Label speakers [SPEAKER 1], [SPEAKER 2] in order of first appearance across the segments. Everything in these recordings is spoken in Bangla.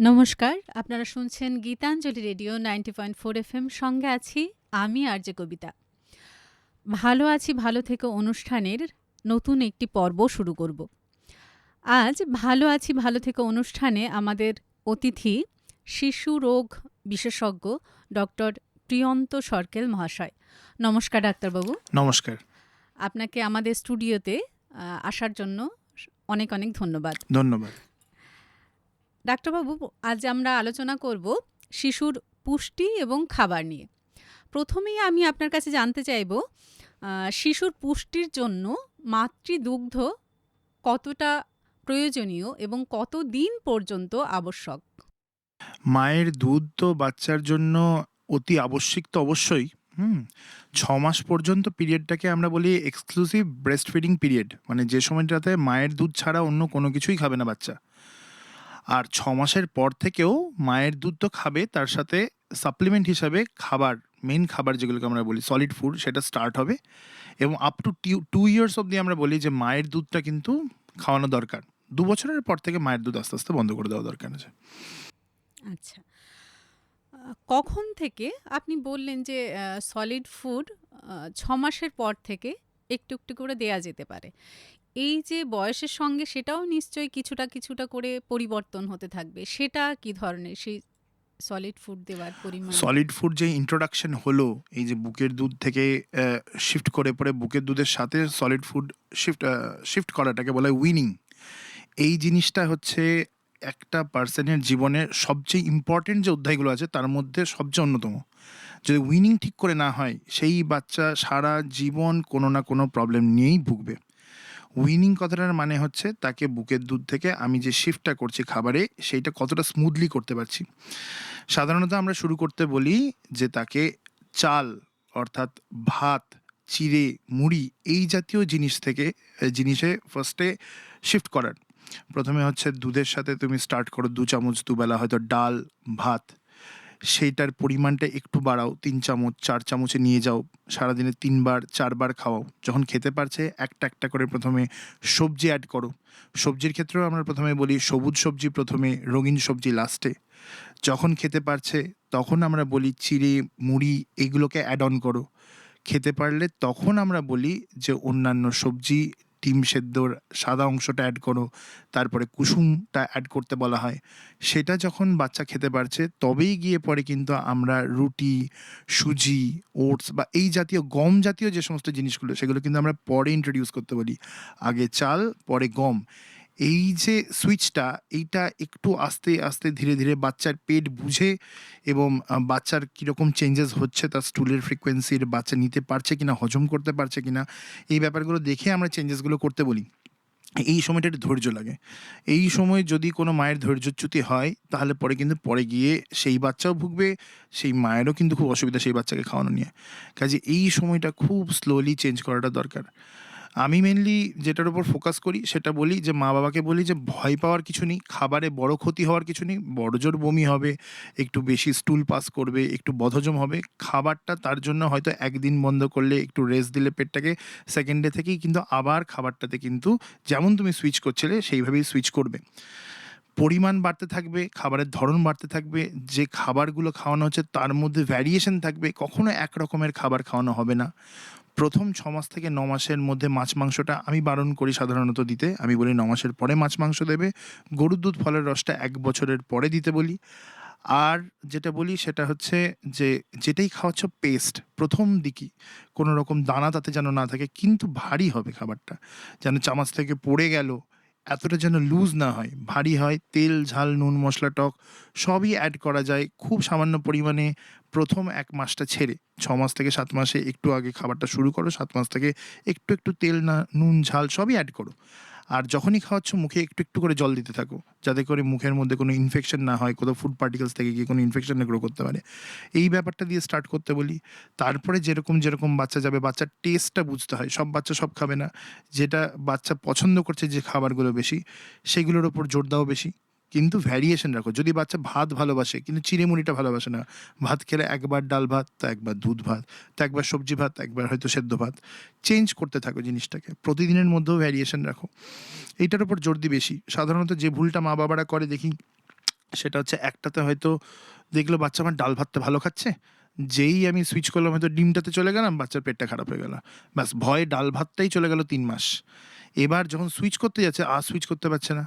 [SPEAKER 1] নমস্কার আপনারা শুনছেন Gitanjali radio ninety point four F M সঙ্গে আছি আমি আর যে কবিতা। ভালো আছি ভালো থেকে অনুষ্ঠানের নতুন একটি পর্ব শুরু করব। আজ ভালো আছি ভালো থেকে অনুষ্ঠানে আমাদের অতিথি শিশু রোগ বিশেষজ্ঞ ডক্টর প্রিয়ন্ত সরকেল মহাশয়। নমস্কার ডাক্তারবাবু।
[SPEAKER 2] নমস্কার।
[SPEAKER 1] আপনাকে আমাদের স্টুডিওতে আসার জন্য অনেক অনেক ধন্যবাদ।
[SPEAKER 2] ধন্যবাদ।
[SPEAKER 1] ডাক্তারবাবু, আজ আমরা আলোচনা করব শিশুর পুষ্টি এবং খাবার নিয়ে। প্রথমেই আমি আপনার কাছে জানতে চাইব শিশুর পুষ্টির জন্য মাতৃদুগ্ধ কতটা প্রয়োজনীয় এবং কত দিন পর্যন্ত আবশ্যক?
[SPEAKER 2] মায়ের দুধ তো বাচ্চার জন্য অতি আবশ্যিক তো অবশ্যই, হুম? ছ মাস পর্যন্ত পিরিয়ডটাকে আমরা বলি এক্সক্লুসিভ ব্রেস্ট ফিডিং পিরিয়ড মানে যে সময়টাতে মায়ের দুধ ছাড়া অন্য কোনো কিছুই খাবে না বাচ্চা। আর ছ মাসের পর থেকেও মায়ের দুধ তো খাবে, তার সাথে সাপ্লিমেন্ট হিসাবে খাবার মেন খাবার যেগুলোকে আমরা বলি সলিড ফুড সেটা স্টার্ট হবে। এবং আপ টু টু ইয়ার্স অবধি আমরা বলি যে মায়ের দুধটা কিন্তু খাওয়ানো দরকার। দু বছরের পর থেকে মায়ের দুধ আস্তে আস্তে বন্ধ করে দেওয়া দরকার আছে।
[SPEAKER 1] আচ্ছা। কখন থেকে আপনি বললেন যে সলিড ফুড ছ মাসের পর থেকে একটু একটু করে দেয়া যেতে পারে। এই যে বয়সের সঙ্গে সেটাও নিশ্চয়ই কিছুটা কিছুটা করে পরিবর্তন হতে থাকবে। সেটা কি ধরনের? সেই সলিড ফুড দেওয়ার পরিমাণ?
[SPEAKER 2] সলিড ফুড যে ইন্ট্রোডাকশন হলো, এই যে বুকের দুধ থেকে শিফট করে পরে বুকের দুধের সাথে সলিড ফুড শিফট শিফট করাটাকে বলা হয় উইনিং এই জিনিসটা হচ্ছে একটা পার্সনের জীবনের সবচেয়ে ইম্পর্টেন্ট যে অধ্যায়গুলো আছে, তার মধ্যে সবচেয়ে অন্যতম। যদি উইনিং ঠিক করে না হয়, সেই বাচ্চা সারা জীবন কোনো না কোনো প্রবলেম নিয়েই ভুগবে। উইনিং কথাটার মানে হচ্ছে তাকে বুকের দুধ থেকে আমি যে শিফটটা করছি খাবারে, সেইটা কতটা স্মুথলি করতে পারছি। সাধারণত আমরা শুরু করতে বলি যে তাকে চাল অর্থাৎ ভাত, চিড়ে, মুড়ি এই জাতীয় জিনিস থেকে, জিনিসে ফার্স্টে শিফট করার। প্রথমে হচ্ছে দুধের সাথে তুমি স্টার্ট করো দু চামচ, দুবেলা হয়তো ডাল, ভাত। সেইটার পরিমাণটা একটু বাড়াও, তিন চামচ, চার চামচে নিয়ে যাও, সারাদিনে তিনবার, চারবার খাওয়াও। যখন খেতে পারছে, একটা একটা করে প্রথমে সবজি অ্যাড করো। সবজির ক্ষেত্রেও আমরা প্রথমে বলি সবুজ সবজি, প্রথমে রঙিন সবজি লাস্টে যখন খেতে পারছে, তখন আমরা বলি চিড়ে, মুড়ি, এগুলোকে অ্যাড অন করো। খেতে পারলে তখন আমরা বলি যে অন্যান্য সবজি ডিম সেদ্ধর সাদা অংশটা অ্যাড করো, তারপরে কুসুমটা অ্যাড করতে বলা হয়। সেটা যখন বাচ্চা খেতে পারছে, তবেই গিয়ে পরে কিন্তু আমরা রুটি, সুজি, ওটস বা এই জাতীয় গম জাতীয় যে সমস্ত জিনিসগুলো, সেগুলো কিন্তু আমরা পরে ইন্ট্রোডিউস করতে বলি আগে চাল, পরে গম। এই যে সুইচটা এইটা একটু আস্তে আস্তে ধীরে ধীরে বাচ্চার পেট বুঝে এবং বাচ্চার কীরকম চেঞ্জেস হচ্ছে তার স্টুলের ফ্রিকোয়েন্সির বাচ্চা নিতে পারছে কিনা, হজম করতে পারছে কিনা, এই ব্যাপারগুলো দেখে আমরা চেঞ্জেসগুলো করতে বলি। এই সময়টা একটু ধৈর্য লাগে। এই সময় যদি কোনো মায়ের ধৈর্যচ্যুতি হয়, তাহলে পরে কিন্তু পরে গিয়ে সেই বাচ্চাও ভুগবে, সেই মায়েরও কিন্তু খুব অসুবিধা সেই বাচ্চাকে খাওয়ানো নিয়ে। কাজে এই সময়টা খুব স্লোলি চেঞ্জ করাটা দরকার। আমি মেনলি যেটার উপর ফোকাস করি, সেটা বলি যে, মা বাবাকে বলি যে, ভয় পাওয়ার কিছু নেই, খাবারে বড় ক্ষতি হওয়ার কিছু নেই, বড় জোর বমি হবে, একটু বেশি স্টুল পাস করবে, একটু বদহজম হবে, খাবারটা তার জন্য হয়তো একদিন বন্ধ করলে একটু রেস্ট দিলে পেটটাকে সেকেন্ড ডে থেকেই কিন্তু আবার খাবারটাতে কিন্তু যেমন তুমি সুইচ করছিলে, সেইভাবেই সুইচ করবে। পরিমাণ বাড়তে থাকবে, খাবারের ধরন বাড়তে থাকবে, যে খাবারগুলো খাওয়ানো হচ্ছে তার মধ্যে ভ্যারিয়েশন থাকবে, কখনো এক রকমের খাবার খাওয়ানো হবে না। প্রথম ছ মাস থেকে ন মাসের মধ্যে মাছ মাংসটা আমি বারণ করি সাধারণত দিতে। আমি বলি ন মাসের পরে মাছ মাংস দেবে। গরুর দুধ ফলের রসটা এক বছরের পরে দিতে বলি। আর যেটা বলি সেটা হচ্ছে যে, যেটাই খাওয়াচ্ছ পেস্ট প্রথম দিকই। কোনো রকম দানা তাতে যেন না থাকে, কিন্তু ভারী হবে খাবারটা। যেন চামাচ থেকে পড়ে গেল এতটা যেন লুজ না হয়। ভারী হয়, তেল, ঝাল, নুন, মশলা, টক, সবই অ্যাড করা যায় খুব সামান্য পরিমাণে প্রথম এক মাসটা ছেড়ে। ছ মাস থেকে সাত মাসে একটু আগে খাবারটা শুরু করো, সাত মাস থেকে একটু একটু তেল, না, নুন, ঝাল সবই অ্যাড করো। আর যখনই খাওয়াচ্ছ, মুখে একটু একটু করে জল দিতে থাকো, যাতে করে মুখের মধ্যে কোনো ইনফেকশন না হয়, কোথাও ফুড পার্টিকেলস থেকে গিয়ে কোনো ইনফেকশন গ্রো করতে পারে। এই ব্যাপারটা দিয়ে স্টার্ট করতে বলি। তারপরে যেরকম যেরকম বাচ্চা যাবে, বাচ্চার টেস্টটা বুঝতে হয়। সব বাচ্চা সব খাবে না। যেটা বাচ্চা পছন্দ করছে যে খাবারগুলো বেশি, সেগুলোর ওপর জোর দাও বেশি। কিন্তু ভ্যারিয়েশন রাখো। যদি বাচ্চা ভাত ভালোবাসে, কিন্তু চিড়েমুড়িটা ভালোবাসে না, ভাত খেলে একবার ডাল ভাত, তো একবার দুধ ভাত, তো একবার সবজি ভাত একবার হয়তো সেদ্ধ ভাত। চেঞ্জ করতে থাকো জিনিসটাকে। প্রতিদিনের মধ্যেও ভ্যারিয়েশন রাখো। এইটার উপর জোর দিই বেশি। সাধারণত যে ভুলটা মা বাবারা করে দেখি, সেটা হচ্ছে একটাতে হয়তো দেখল বাচ্চা আমার ডাল ভাতটা ভালো খাচ্ছে, যেই আমি সুইচ করলাম হয়তো ডিমটাতে চলে গেলাম, বাচ্চার পেটটা খারাপ হয়ে গেল। ব্যাস, ভয়ে ডাল ভাতটাই চলে গেল তিন মাস। এবার যখন সুইচ করতে যাচ্ছে, আর সুইচ করতে পারছে না।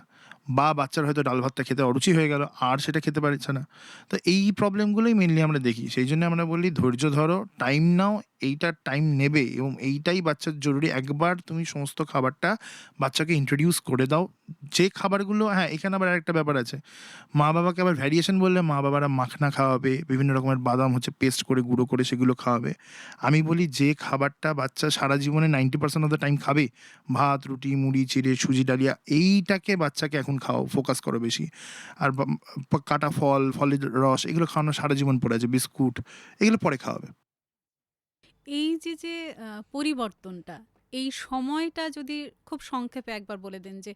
[SPEAKER 2] বা বাচ্চার হয়তো ডাল ভাতটা খেতে অরুচি হয়ে গেল, আর সেটা খেতে পারছে না। তো এই প্রবলেমগুলোই মেনলি আমরা দেখি। সেই জন্য আমরা বলি, ধৈর্য ধরো টাইম নাও এইটার টাইম নেবে এবং এইটাই বাচ্চার জরুরি। একবার তুমি সমস্ত খাবারটা বাচ্চাকে ইন্ট্রোডিউস করে দাও। যে খাবারগুলো হ্যাঁ এখানে আবার একটা ব্যাপার আছে। মা বাবাকে আবার ভ্যারিয়েশন বললে মা বাবারা মাখনা খাওয়াবে, বিভিন্ন রকমের বাদাম হচ্ছে পেস্ট করে, গুঁড়ো করে সেগুলো খাওয়াবে। আমি বলি, যে খাবারটা বাচ্চা সারা জীবনে ninety percent of the time খাবে, ভাত, রুটি, মুড়ি, চিড়ে, সুজি, ডালিয়া, এইটাকে বাচ্চাকে এখন খাও ফোকাস করো বেশি। আর কাটা ফল ফলের রস এগুলো খাওয়ানো সারা জীবন পড়ে আছে বিস্কুট এগুলো পরে খাওয়াবে
[SPEAKER 1] এই যে যে পরিবর্তনটা এই সময়টা যদি খুব সংক্ষেপে একবার বলে দেন যে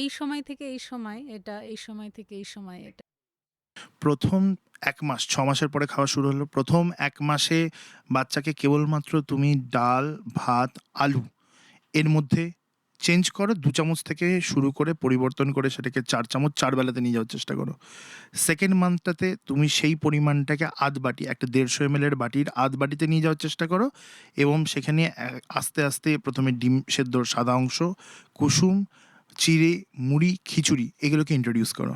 [SPEAKER 1] এই সময় থেকে এই সময় এটা এই সময় থেকে এই সময় এটা।
[SPEAKER 2] প্রথম এক মাস ছ মাসের পরে খাওয়া শুরু হলো। প্রথম এক মাসে বাচ্চাকে কেবলমাত্র তুমি ডাল ভাত আলু এর মধ্যে চেঞ্জ করো, দু চামচ থেকে শুরু করে পরিবর্তন করে সেটাকে চার চামচ, চার বেলাতে নিয়ে যাওয়ার চেষ্টা করো। সেকেন্ড মান্থটাতে তুমি সেই পরিমাণটাকে আধ বাটি, একটা দেড়শো এম এর বাটির আধ বাটিতে নিয়ে যাওয়ার চেষ্টা করো এবং সেখানে আস্তে আস্তে প্রথমে ডিম সেদ্ধর সাদা অংশ, কুসুম, চিড়ে, মুড়ি, খিচুড়ি এগুলোকে ইন্ট্রোডিউস করো।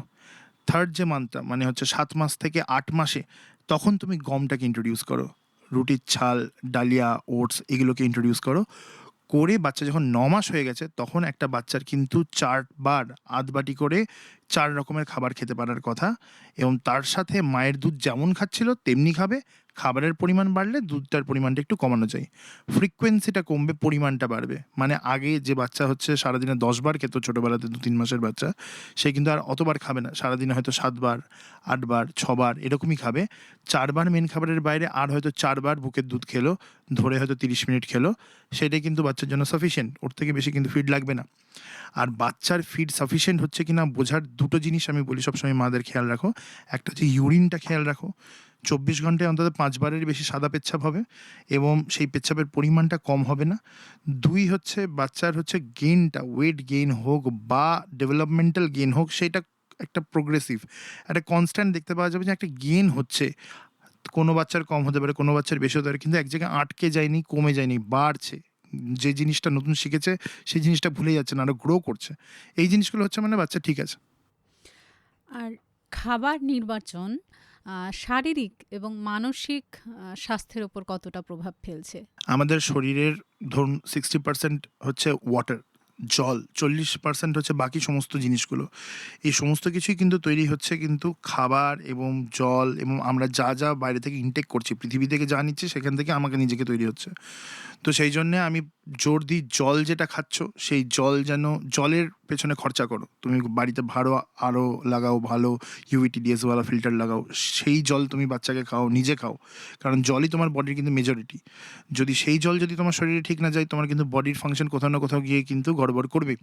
[SPEAKER 2] থার্ড যে মান্থটা মানে হচ্ছে সাত মাস থেকে আট মাসে, তখন তুমি গমটাকে ইন্ট্রোডিউস করো। রুটির ছাল, ডালিয়া, ওটস এগুলোকে ইন্ট্রোডিউস করো। করে বাচ্চা যখন ন মাস হয়ে গেছে, তখন একটা বাচ্চার কিন্তু চারবার আধবাটি করে চার রকমের খাবার খেতে পারার কথা এবং তার সাথে মায়ের দুধ যেমন খাচ্ছিল, তেমনি খাবে। খাবারের পরিমাণ বাড়লে দুধটার পরিমাণটা একটু কমানো যায়। ফ্রিকোয়েন্সিটা কমবে, পরিমাণটা বাড়বে। মানে আগে যে বাচ্চা হচ্ছে সারাদিনে দশবার খেত, ছোটোবেলাতে দু তিন মাসের বাচ্চা, সে কিন্তু আর অতবার খাবে না। সারাদিনে হয়তো সাতবার আটবার ছবার এরকমই খাবে। চারবার মেন খাবারের বাইরে আর হয়তো চারবার বুকের দুধ খেলো, ধরে হয়তো তিরিশ মিনিট খেলো, সেটাই কিন্তু বাচ্চার জন্য সাফিসিয়েন্ট ওর থেকে বেশি কিন্তু ফিড লাগবে না। আর বাচ্চার ফিড সাফিসিয়েন্ট হচ্ছে কি না বোঝার দুটো জিনিস আমি বলি সবসময় মাদের খেয়াল রাখো। একটা হচ্ছে ইউরিনটা খেয়াল রাখো। চব্বিশ ঘন্টায় অন্তত পাঁচবারের বেশি সাদা পেচ্ছাপ হবে এবং সেই পেচ্ছাপের পরিমাণটা কম হবে না। দুই হচ্ছে বাচ্চার হচ্ছে গেইনটা ওয়েট গেইন হোক বা ডেভেলপমেন্টাল গেইন হোক, সেটা একটা প্রোগ্রেসিভ একটা কনস্ট্যান্ট দেখতে পাওয়া যাবে যে একটা গেইন হচ্ছে। কোনো বাচ্চার কম হতে পারে, কোনো বাচ্চার বেশি হতে পারে, কিন্তু এক জায়গায় আটকে যায়নি, কমে যায়নি, বাড়ছে। যে জিনিসটা নতুন শিখেছে, সেই জিনিসটা ভুলে যাচ্ছে না আরও গ্রো করছে। এই জিনিসগুলো হচ্ছে মানে বাচ্চা ঠিক আছে।
[SPEAKER 1] আর খাবার নির্বাচন শারীরিক এবং মানসিক স্বাস্থ্যের ওপর কতটা প্রভাব ফেলছে?
[SPEAKER 2] আমাদের শরীরের ধরুন সিক্সটি পার্সেন্ট হচ্ছে ওয়াটার জল, চল্লিশ পার্সেন্ট হচ্ছে বাকি সমস্ত জিনিসগুলো। এই সমস্ত কিছুই কিন্তু তৈরি হচ্ছে কিন্তু খাবার এবং জল এবং আমরা যা যা বাইরে থেকে ইনটেক করছি, পৃথিবী থেকে যা নিচ্ছি সেখান থেকে আমাকে নিজেকে তৈরি হচ্ছে। তো সেই জন্যে আমি জোর দিই জল যেটা খাচ্ছ, সেই জল যেন জলের পেছনে খরচা করো। তুমি বাড়িতে ভালো আরও লাগাও ভালো ইউভিটিডিএসওয়ালা ফিল্টার লাগাও, সেই জল তুমি বাচ্চাকে খাও, নিজে খাও। কারণ জলই তোমার বডির কিন্তু মেজরিটি যদি সেই জল যদি তোমার শরীরে ঠিক না যায়, তোমার কিন্তু বডির ফাংশন কোথাও না কোথাও গিয়ে কিন্তু গড়বড় করবে।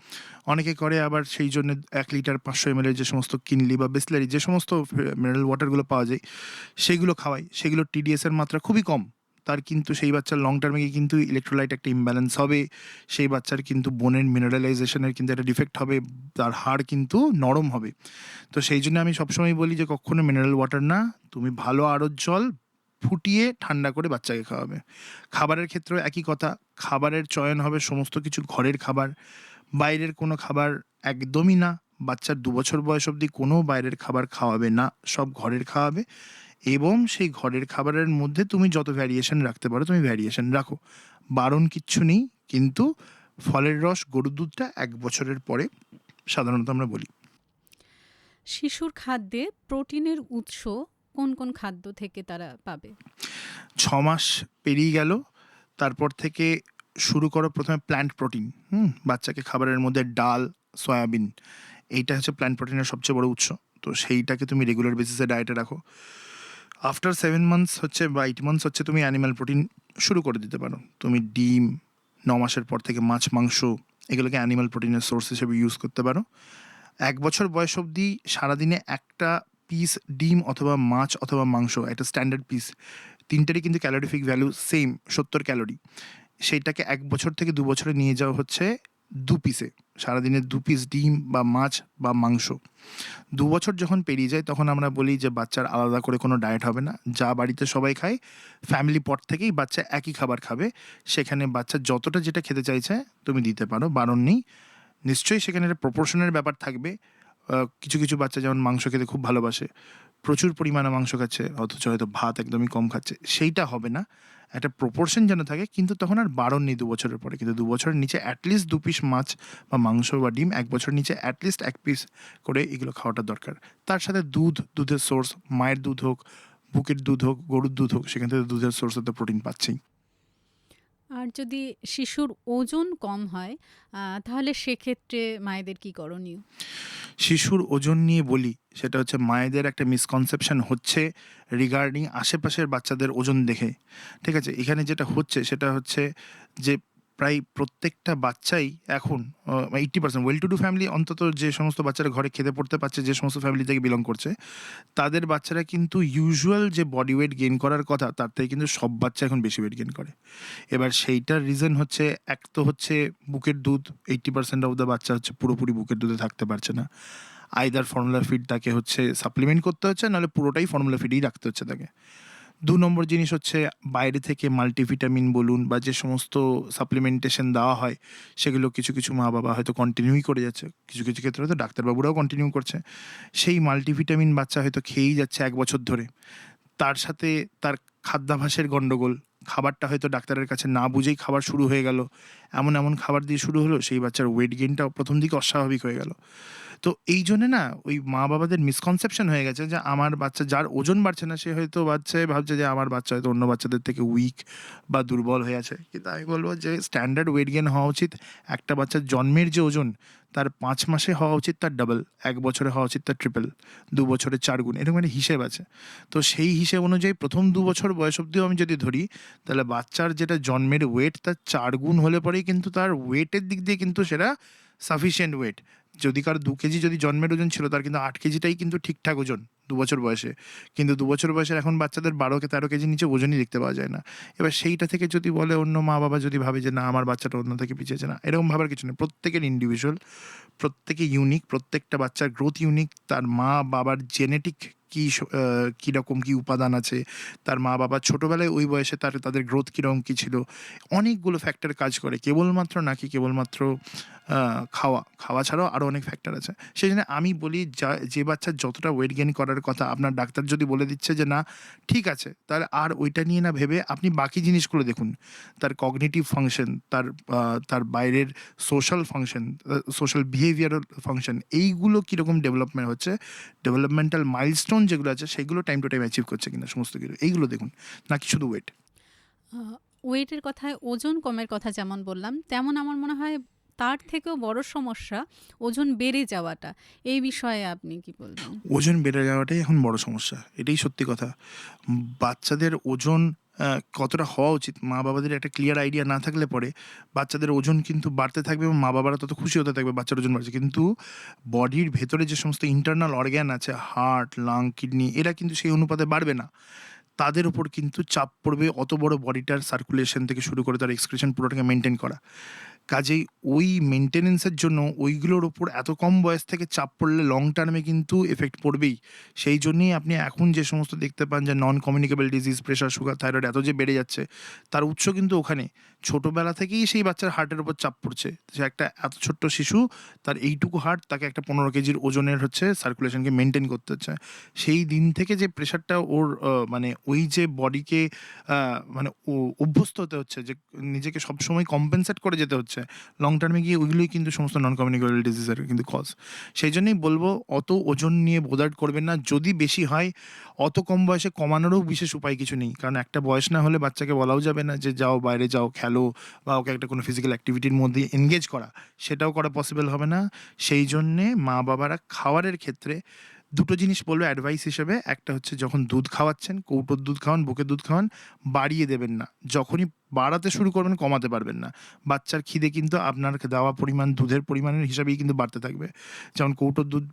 [SPEAKER 2] অনেকে করে আবার সেই জন্য এক লিটার পাঁচশো এম যে সমস্ত কিনলি বা বিসলারি যে সমস্ত মিনারেল ওয়াটারগুলো পাওয়া যায়, সেগুলো খাওয়াই। সেগুলো টিডিএস এর মাত্রা খুবই কম। তার কিন্তু সেই বাচ্চার লং টার্মে গিয়ে কিন্তু ইলেকট্রোলাইট একটা ইমব্যালেন্স হবে। সেই বাচ্চার কিন্তু বোনের মিনারেলাইজেশনের কিন্তু একটা ডিফেক্ট হবে, তার হাড় কিন্তু নরম হবে। তো সেই জন্য আমি সবসময় বলি যে কখনো মিনারেল ওয়াটার না, তুমি ভালো আরও জল ফুটিয়ে ঠান্ডা করে বাচ্চাকে খাওয়াবে। খাবারের ক্ষেত্রেও একই কথা, খাবারের চয়ন হবে সমস্ত কিছু ঘরের খাবার, বাইরের কোনো খাবার একদমই না বাচ্চার দু বছর বয়স অবধি কোনো বাইরের খাবার খাওয়াবে না, সব ঘরের খাওয়াবে। এবং সেই ঘরের খাবারের মধ্যে তুমি যত ভ্যারিয়েশন রাখতে পারো তুমি ভ্যারিয়েশন রাখো। বারণ কিচ্ছু নেই কিন্তু ফলের রস গরুর দুধটা এক বছরের পরে সাধারণত আমরা বলি।
[SPEAKER 1] শিশুর খাদ্যে প্রোটিনের উৎস কোন কোন খাদ্য থেকে তারা পাবে?
[SPEAKER 2] ছ মাস পেরিয়ে গেল তারপর থেকে শুরু করো প্রথমে প্ল্যান্ট প্রোটিন হুম? বাচ্চাকে খাবারের মধ্যে ডাল সয়াবিন এইটা হচ্ছে প্ল্যান্ট প্রোটিনের সবচেয়ে বড় উৎস। তো সেইটাকে তুমি রেগুলার বেসিসে ডায়েটে রাখো। আফটার সেভেন মান্থস হচ্ছে বা এইট মান্থস হচ্ছে তুমি অ্যানিম্যাল প্রোটিন শুরু করে দিতে পারো। তুমি ডিম, ন মাসের পর থেকে মাছ, মাংস এগুলোকে অ্যানিম্যাল প্রোটিনের সোর্স হিসেবে ইউজ করতে পারো। এক বছর বয়স অবধি সারাদিনে একটা পিস ডিম অথবা মাছ অথবা মাংস, একটা স্ট্যান্ডার্ড পিস তিনটারই কিন্তু ক্যালোরিফিক ভ্যালু সেম সত্তর ক্যালোরি সেইটাকে এক বছর থেকে দু বছরে নিয়ে যাওয়া হচ্ছে দু পিসে সারাদিনে দু পিস ডিম বা মাছ বা মাংস। দু বছর যখন পেরিয়ে যায়, তখন আমরা বলি যে, বাচ্চার আলাদা করে কোনো ডায়েট হবে না। যা বাড়িতে সবাই খায় ফ্যামিলি পট থেকেই বাচ্চা একই খাবার খাবে। সেখানে বাচ্চা যতটা যেটা খেতে চাইছে, তুমি দিতে পারো। বারণ নেই। নিশ্চয়ই সেখানে একটা প্রপোর্শনের ব্যাপার থাকবে। কিছু কিছু বাচ্চা যেমন মাংস খেতে খুব ভালোবাসে। প্রচুর পরিমাণে মাংস খাচ্ছে, অথচ হয়তো ভাত একদমই কম খাচ্ছে। সেইটা হবে না। একটা প্রপোর্শন যেন থাকে, কিন্তু তখন আর বারণ নেই দু বছরের পরে। কিন্তু দু বছরের নিচে অ্যাটলিস্ট দু পিস মাছ বা মাংস বা ডিম, এক বছরের নিচে অ্যাটলিস্ট এক পিস করে এগুলো খাওয়াটা দরকার। তার সাথে দুধ, দুধের সোর্স মায়ের দুধ হোক, বুকের দুধ হোক, গরুর দুধ হোক, সেখান থেকে দুধের সোর্স তো প্রোটিন পাচ্ছেই।
[SPEAKER 1] আর যদি শিশুর ওজন কম হয় তাহলে সেক্ষেত্রে মায়েদের কি করণীয়?
[SPEAKER 2] শিশুর ওজন নিয়ে বলি, সেটা হচ্ছে মায়েদের একটা মিসকনসেপশন হচ্ছে রিগার্ডিং আশেপাশের বাচ্চাদের ওজন দেখে। ঠিক আছে, এখানে যেটা হচ্ছে, সেটা হচ্ছে যে প্রায় প্রত্যেকটা বাচ্চাই এখন eighty percent well to do family অন্তত যে সমস্ত বাচ্চারা ঘরে খেতে পড়তে পারছে, যে সমস্ত ফ্যামিলি থেকে বিলং করছে, তাদের বাচ্চারা কিন্তু ইউজুয়াল যে বডি ওয়েট গেইন করার কথা, তার থেকে কিন্তু সব বাচ্চা এখন বেশি ওয়েট গেইন করে। এবার সেইটার রিজন হচ্ছে, এক তো হচ্ছে বুকের দুধ এইট্টি পার্সেন্ট অফ দ্য বাচ্চা হচ্ছে পুরোপুরি বুকের দুধে থাকতে পারছে না। আইদার ফর্মুলা ফিড তাকে হচ্ছে সাপ্লিমেন্ট করতে হচ্ছে, নাহলে পুরোটাই ফর্মুলা ফিডই রাখতে হচ্ছে তাকে। দু নম্বর জিনিস হচ্ছে বাইরে থেকে মাল্টিভিটামিন বলুন বা যে সমস্ত সাপ্লিমেন্টেশন দেওয়া হয়, সেগুলো কিছু কিছু মা বাবা হয়তো কন্টিনিউই করে যাচ্ছে। কিছু কিছু ক্ষেত্রে হয়তো ডাক্তারবাবুরাও কন্টিনিউ করছে। সেই মাল্টিভিটামিন বাচ্চা হয়তো খেয়েই যাচ্ছে এক বছর ধরে। তার সাথে তার খাদ্যাভাসের গণ্ডগোল খাবারটা হয়তো ডাক্তারের কাছে না বুঝেই খাবার শুরু হয়ে গেল। এমন এমন খাবার দিয়ে শুরু হলো, সেই বাচ্চার ওয়েট গেইনটাও প্রথম দিকে অস্বাভাবিক হয়ে গেল। তো এই জন্যে না ওই মা বাবাদের মিসকনসেপশন হয়ে গেছে যে আমার বাচ্চা যার ওজন বাড়ছে না, সে হয়তো বাচ্চা ভাবছে যে আমার বাচ্চা হয়তো অন্য বাচ্চাদের থেকে উইক বা দুর্বল হয়ে আছে। কিন্তু আমি বলব যে স্ট্যান্ডার্ড ওয়েট গেন হওয়া উচিত। একটা বাচ্চার জন্মের যে ওজন, তার পাঁচ মাসে হওয়া উচিত তার ডাবল এক বছরে হওয়া উচিত তার ট্রিপল দু বছরে চার গুণ, এরকম একটা হিসেব আছে। তো সেই হিসেব অনুযায়ী প্রথম দু বছর বয়স অব্দিও আমি যদি ধরি, তাহলে বাচ্চার যেটা জন্মের ওয়েট তার চার গুণ হলে পরেই কিন্তু তার ওয়েটের দিক দিয়ে কিন্তু সেটা সাফিসিয়েন্ট ওয়েট যদি কার দু কেজি যদি জন্মের ওজন ছিল, তার কিন্তু আট কেজিটাই কিন্তু ঠিকঠাক ওজন দু বছর বয়সে। কিন্তু দু বছর বয়সের এখন বাচ্চাদের বারো কে তেরো কেজি নিচে ওজনই দেখতে পাওয়া যায় না। এবার সেইটা থেকে যদি বলে অন্য মা বাবা যদি ভাবে যে, না, আমার বাচ্চাটা অন্য থেকে পিছিয়েছে না, এরকম ভাবার কিছু নেই। প্রত্যেকের ইন্ডিভিজুয়াল প্রত্যেকে ইউনিক প্রত্যেকটা বাচ্চার গ্রোথ ইউনিক তার মা বাবার জেনেটিক কী কীরকম কী উপাদান আছে? তার মা বাবা ছোটোবেলায় ওই বয়সে তার, তাদের গ্রোথ কীরকম কী ছিল? অনেকগুলো ফ্যাক্টর কাজ করে, কেবলমাত্র নাকি কেবলমাত্র খাওয়া? খাওয়া ছাড়াও আরও অনেক ফ্যাক্টর আছে। সেই জন্য আমি বলি, যা, যে বাচ্চার যতটা ওয়েট গেইন করার কথা আপনার ডাক্তার যদি বলে দিচ্ছে যে, না, ঠিক আছে, তাহলে আর ওইটা নিয়ে না ভেবে আপনি বাকি জিনিসগুলো দেখুন। তার কগনিটিভ ফাংশন তার তার বাইরের social function social behavioural function এইগুলো কীরকম ডেভেলপমেন্ট হচ্ছে? ডেভেলপমেন্টাল মাইলস্টোন যেগুলো আছে সেগুলো টাইম টু টাইম অ্যাচিভ করছে কিনা সমস্ত কিছু। এইগুলো দেখুন নাকি শুধু ওয়েট
[SPEAKER 1] ওয়েটের কথায় ওজন কমের কথা যেমন বললাম তেমন আমার মনে হয় তার থেকেও বড় সমস্যা ওজন বেড়ে যাওয়াটা। এই বিষয়ে আপনি কি বলবেন?
[SPEAKER 2] ওজন বেড়ে যাওয়াটাই এখন বড় সমস্যা এটাই সত্যি কথা। বাচ্চাদের ওজন কতটা হওয়া উচিত? মা বাবাদের একটা ক্লিয়ার আইডিয়া না থাকলে পরে বাচ্চাদের ওজন কিন্তু বাড়তে থাকবে এবং মা বাবারা তত খুশি হতে থাকবে বাচ্চার ওজন বাড়ছে। কিন্তু বডির ভেতরে যে সমস্ত ইন্টারনাল অর্গ্যান আছে হার্ট লাং কিডনি এরা কিন্তু সেই অনুপাতে বাড়বে না। তাদের উপর কিন্তু চাপ পড়বে অত বড় বডিটার সার্কুলেশন থেকে শুরু করে তার এক্সক্রিশন পুরোটাকে মেনটেন করা। কাজেই ওই মেনটেনেন্সের জন্য ওইগুলোর ওপর এত কম বয়স থেকে চাপ পড়লে লং টার্মে কিন্তু এফেক্ট পড়বেই। সেই জন্যই আপনি এখন যে সমস্ত দেখতে পান যে non communicable disease pressure sugar thyroid এত যে বেড়ে যাচ্ছে, তার উৎস কিন্তু ওখানে। ছোটোবেলা থেকেই সেই বাচ্চার হার্টের উপর চাপ পড়ছে। সে একটা এত ছোট্ট শিশু, তার এইটুকু হার্ট তাকে একটা পনেরো কেজির ওজনের হচ্ছে সার্কুলেশনকে মেনটেন করতে হচ্ছে। সেই দিন থেকে যে প্রেশারটা ওর মানে ওই যে বডিকে মানে অভ্যস্ত হতে হচ্ছে, যে নিজেকে সবসময় কম্পেনসেট করে যেতে হচ্ছে লং টার্মে গিয়ে ওইগুলোই কিন্তু সমস্ত নন কমিউনিকেবল ডিজিজের কিন্তু কজ সেই জন্যই বলব, অত ওজন নিয়ে বোদার্ট করবেন না। যদি বেশি হয়, অত কম বয়সে কমানোরও বিশেষ উপায় কিছু নেই। কারণ একটা বয়স না হলে বাচ্চাকে বলাও যাবে না যে, যাও বাইরে যাও, খেলো। বা ওকে একটা কোনো ফিজিক্যাল অ্যাক্টিভিটির মধ্যে এনগেজ করা, সেটাও করা পসিবল হবে না। সেই জন্যে মা বাবারা খাওয়ারের ক্ষেত্রে দুটো জিনিস বলব অ্যাডভাইস হিসেবে, একটা হচ্ছে যখন দুধ খাওয়াচ্ছেন, কৌটোর দুধ খাওয়ান, বুকের দুধ খাওয়ান, বাড়িয়ে দেবেন না। যখনই বাড়াতে শুরু করবেন, কমাতে পারবেন না। বাচ্চার খিদে কিন্তু আপনার দেওয়া পরিমাণ, দুধের পরিমাণের হিসাবেই কিন্তু বাড়তে থাকবে। যেমন কৌটোর দুধ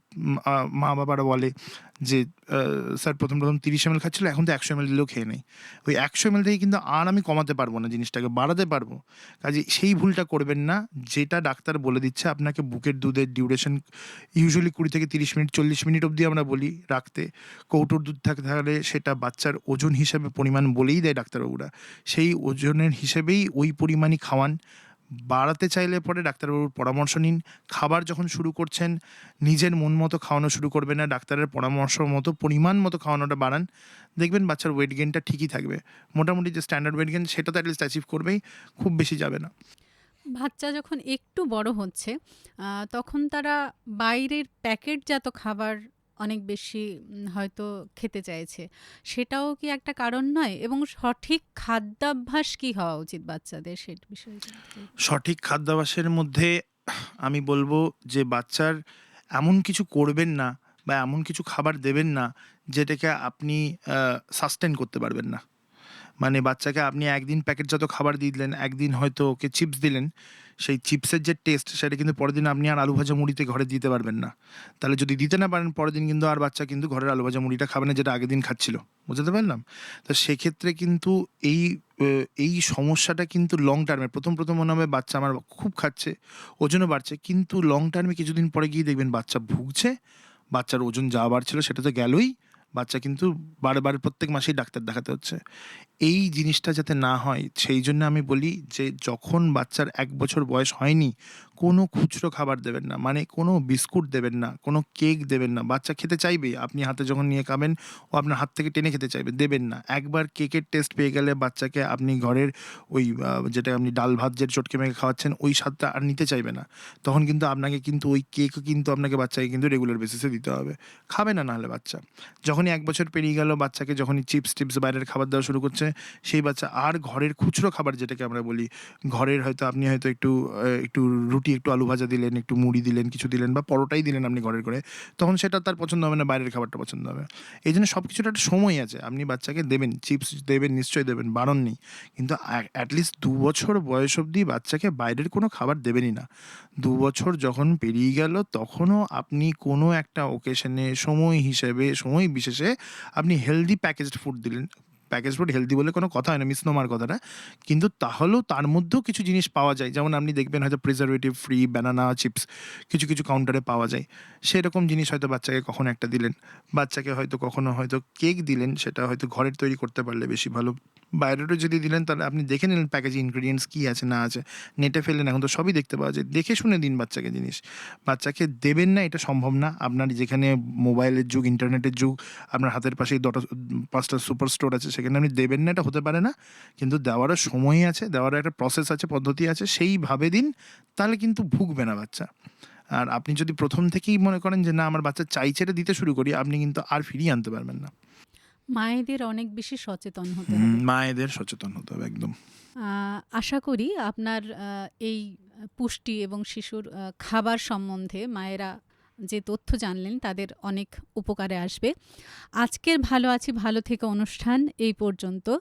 [SPEAKER 2] মা বাবারা বলে যে স্যার প্রথম প্রথম তিরিশ এম এল খাচ্ছিল, এখন তো একশো এম এল দিলেও খেয়ে নেই। ওই একশো এম এল থেকে কিন্তু আর আমি কমাতে পারব না জিনিসটাকে, বাড়াতে পারব। কাজে সেই ভুলটা করবেন না, যেটা ডাক্তার বলে দিচ্ছে, আপনাকে বুকের দুধের ডিউরেশন ইউজুয়ালি কুড়ি থেকে তিরিশ মিনিট, চল্লিশ মিনিট অবধি আমরা বলি রাখতে। কৌটোর দুধ থাকে তাহলে সেটা বাচ্চার ওজন হিসাবে পরিমাণ বলেই দেয় ডাক্তারবাবুরা। সেই ওজনের হিসেবেই ওই পরিমাণই খাওয়ান। বাড়াতে চাইলে পরে ডাক্তারবাবুর পরামর্শ নিন। খাবার যখন শুরু করছেন, নিজের মন মতো খাওয়ানো শুরু করবে না, ডাক্তারের পরামর্শ মতো, পরিমাণ মতো খাওয়ানোটা বাড়ান। দেখবেন বাচ্চার ওয়েট গেনটা ঠিকই থাকবে। মোটামুটি যে স্ট্যান্ডার্ড ওয়েট গেন সেটা তো অ্যাটলিস্ট অ্যাচিভ করবেই, খুব বেশি যাবে না।
[SPEAKER 1] বাচ্চা যখন একটু বড় হচ্ছে তখন তারা বাইরের প্যাকেটজাত খাবার অনেক বেশি হয়তো খেতে চাইছে। সেটাও কি একটা কারণ নয়? এবং সঠিক খাদ্যাভ্যাস কি হওয়া উচিত বাচ্চাদের? সে বিষয়ে
[SPEAKER 2] সঠিক খাদ্যাভ্যাসের মধ্যে আমি বলব যে বাচ্চার এমন কিছু করবেন না বা এমন কিছু খাবার দেবেন না যেটাকে আপনি সাস্টেন করতে পারবেন না। মানে বাচ্চাকে আপনি একদিন প্যাকেটজাত খাবার দিয়ে দিলেন, একদিন হয়তো ওকে চিপস দিলেন, সেই চিপসের যে টেস্ট সেটা কিন্তু পরের দিন আপনি আর আলু ভাজা মুড়িতে ঘরে দিতে পারবেন না। তাহলে যদি দিতে না পারেন, পরের দিন কিন্তু আর বাচ্চা কিন্তু ঘরের আলু ভাজা মুড়িটা খাবে না যেটা আগের দিন খাচ্ছিল। বুঝতে পারলাম? তো সেক্ষেত্রে কিন্তু এই এই সমস্যাটা কিন্তু লং টার্মে প্রথম প্রথম মনে হবে বাচ্চা আমার খুব খাচ্ছে, ওজনও বাড়ছে, কিন্তু লং টার্মে কিছুদিন পরে গিয়ে দেখবেন বাচ্চা ভুগছে, বাচ্চার ওজন যা বাড়ছিল সেটা তো গেলই, বাচ্চা কিন্তু বারবার প্রত্যেক মাসেই ডাক্তার দেখাতে হচ্ছে। এই জিনিসটা যাতে না হয়, সেই জন্য আমি বলি যে যখন বাচ্চার এক বছর বয়স হয়নি, কোনো খুচরো খাবার দেবেন না। মানে কোনো বিস্কুট দেবেন না, কোনো কেক দেবেন না। বাচ্চা খেতে চাইবে, আপনি হাতে যখন নিয়ে খাবেন, ও আপনার হাত থেকে টেনে খেতে চাইবে, দেবেন না। একবার কেকের টেস্ট পেয়ে গেলে বাচ্চাকে আপনি ঘরের ওই যেটা আপনি ডাল ভাত যে চটকে মেখে খাওয়াচ্ছেন, ওই স্বাদটা আর নিতে চাইবে না। তখন কিন্তু আপনাকে কিন্তু ওই কেক কিন্তু আপনাকে বাচ্চাকে কিন্তু রেগুলার বেসিসে দিতে হবে। খাবে না নাহলে বাচ্চা। যখনই এক বছর পেরিয়ে গেল, বাচ্চাকে যখনই চিপস টিপস বাইরের খাবার দেওয়া শুরু করছে সেই বাচ্চা আর ঘরের খুচরো খাবার যেটাকে আমরা বলি, ঘরের হয়তো আপনি হয়তো একটু একটু রুটি, একটু আলু ভাজা দিলেন, একটু মুড়ি দিলেন, কিছু দিলেন বা পরোটাই দিলেন আপনি ঘরের করে, তখন সেটা তার পছন্দ হবে না, বাইরের খাবারটা পছন্দ হবে। এই জন্য সব কিছুর একটা সময় আছে, আপনি বাচ্চাকে দেবেন, চিপস দেবেন, নিশ্চয়ই দেবেন, বারণ নেই। কিন্তু অ্যাটলিস্ট দু বছর বয়স অবধি বাচ্চাকে বাইরের কোনো খাবার দেবেনই না। দু বছর যখন পেরিয়ে গেল, তখনও আপনি কোনো একটা ওকেশনে সময় হিসেবে, সময় বিশেষে আপনি হেলদি প্যাকেজড ফুড দিলেন প্যাকেজ ফুড হেলদি বলে কোনো কথা হয় না মিস মিসনোমার কথাটা। কিন্তু তাহলেও তার মধ্যেও কিছু জিনিস পাওয়া যায়। যেমন আপনি দেখবেন হয়তো প্রিজারভেটিভ ফ্রি ব্যানানা চিপস কিছু কিছু কাউন্টারে পাওয়া যায়। সেরকম জিনিস হয়তো বাচ্চাকে কখনো একটা দিলেন। বাচ্চাকে হয়তো কখনো হয়তো কেক দিলেন, সেটা হয়তো ঘরের তৈরি করতে পারলে বেশি ভালো। বাইরেরও যদি দিলেন, তাহলে আপনি দেখে নিলেন প্যাকেজে ইনগ্রিডিয়েন্টস কী আছে, না আছে। নেটে ফেললেন, এখন তো সবই দেখতে পাওয়া যায়। দেখে শুনে দিন বাচ্চাকে জিনিস। বাচ্চাকে দেবেন না, এটা সম্ভব না। আপনার যেখানে মোবাইলের যুগ ইন্টারনেটের যুগ, আপনার হাতের পাশেই দটা পাঁচটা সুপার স্টোর আছে সেখানে আপনি দেবেন না এটা হতে পারে না। কিন্তু দেওয়ারও সময় আছে দেওয়ারও একটা প্রসেস আছে পদ্ধতি আছে সেইভাবে দিন তাহলে কিন্তু ভুগবে না বাচ্চা। আর আপনি যদি প্রথম থেকেই মনে করেন যে না আমার বাচ্চা চাইছে এটা দিতে শুরু করি আপনি কিন্তু আর ফিরিয়ে আনতে পারবেন না।
[SPEAKER 1] মায়েদের অনেক বেশি সচেতন হতে হবে।
[SPEAKER 2] মায়েদের সচেতন হতে হবে একদম।
[SPEAKER 1] আশা করি আপনার এই পুষ্টি এবং শিশুর খাবার সম্বন্ধে মায়েরা যে তথ্য জানলেন তাদের অনেক উপকারে আসবে। আজকের ভালো আছি, ভালো থেকে অনুষ্ঠান এই পর্যন্ত।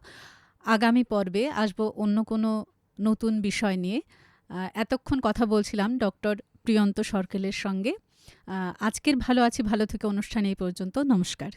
[SPEAKER 1] আগামী পর্বে আসব অন্য কোনো নতুন বিষয় নিয়ে। এতক্ষণ কথা বলছিলাম ডক্টর প্রিয়ন্ত সরকেলের সঙ্গে। আজকের ভালো আছি, ভালো থেকে অনুষ্ঠান এই পর্যন্ত। নমস্কার।